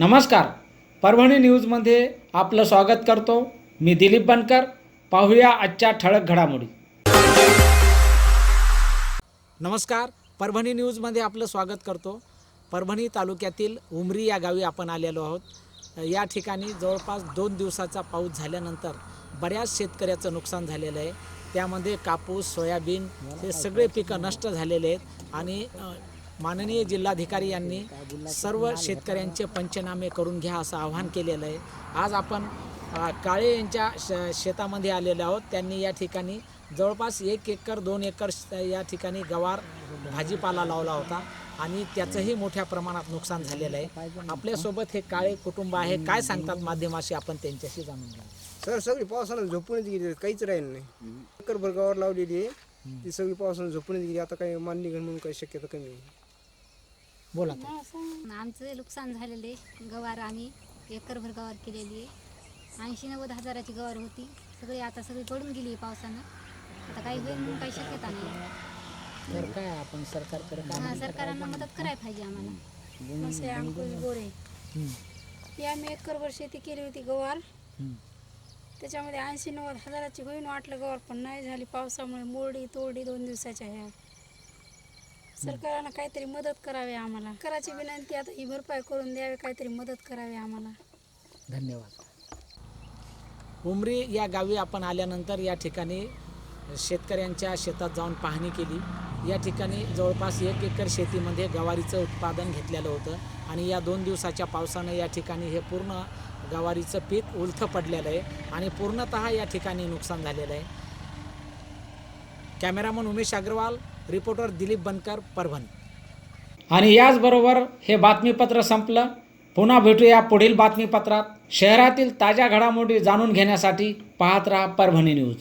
नमस्कार. परभणी न्यूजमध्ये आपलं स्वागत करतो. मी दिलीप बनकर. पाहूया आजच्या ठळक घडामोडी. नमस्कार. परभणी न्यूजमध्ये आपलं स्वागत करतो. परभणी तालुक्यातील उमरी या गावी आपण आलेलो आहोत. या ठिकाणी जवळपास दोन दिवसाचा पाऊस झाल्यानंतर बऱ्याच शेतकऱ्याचं नुकसान झालेलं आहे. त्यामध्ये कापूस सोयाबीन हे सगळे पिकं नष्ट झालेले आहेत. आणि माननीय जिल्हाधिकारी यांनी सर्व शेतकऱ्यांचे पंचनामे करून घ्या असं आवाहन केलेलं आहे. आज आपण काळे यांच्या श शेतामध्ये आलेलो आहोत. त्यांनी या ठिकाणी जवळपास एक एकर दोन एकर या ठिकाणी गवार भाजीपाला लावला होता आणि त्याचंही मोठ्या प्रमाणात नुकसान झालेलं आहे. आपल्यासोबत हे काळे कुटुंब आहे. काय सांगतात माध्यमाशी आपण त्यांच्याशी जाणून घ्या सर सगळी पावसानं झोपूनच गेली. काहीच राहील नाही. एकरभर गवार लावलेली आहे. ती सगळी पावसानं झोपूनच गेली. आता काही मान्य निघण म्हणून काही शक्यता कमी आहे. बोला. आमचं नुकसान झालेले गवार आम्ही एकरभर गवार केलेली आहे. ऐंशी नव्वद हजाराची गवार होती. सगळी आता सगळी पडून गेली आहे पावसानं. आता काही होईल म्हणून काही शक्यता नाही. तर काय आपण सरकारकडे हा, सरकारांना मदत करायला पाहिजे आम्हाला. असे अंकुश गोरे हं, ही आम्ही एकरभर शेती केली होती गवार. हं. त्याच्यामध्ये ऐंशी नव्वद हजाराची होईन वाटलं गवार पण नाही झाली. पावसामुळे मोडी तोडी दोन दिवसाच्या ह्या सरकारनं काहीतरी मदत करावी आम्हाला. कराची विनंती आता ही भरपाई करून द्यावी काहीतरी मदत करावी आम्हाला. धन्यवाद. उमरी या गावी आपण आल्यानंतर या ठिकाणी शेतकऱ्यांच्या शेतात जाऊन पाहणी केली. या ठिकाणी जवळपास एक एकर शेतीमध्ये गवारीचं उत्पादन घेतलेलं होतं आणि या दोन दिवसाच्या पावसानं या ठिकाणी हे पूर्ण गवारीचं पीक उलथं पडलेलं आहे आणि पूर्णतः या ठिकाणी नुकसान झालेलं आहे. Cameraman Umesh Agrawal reporter Dilip Bankar Parbhani. आणि याचबरोबर हे बातमीपत्र संपलं. पुन्हा भेटूया पुढील बातमीपत्रात. शहरातील ताज्या घडामोडी जाणून घेण्यासाठी पाहत राहा परभणी न्यूज.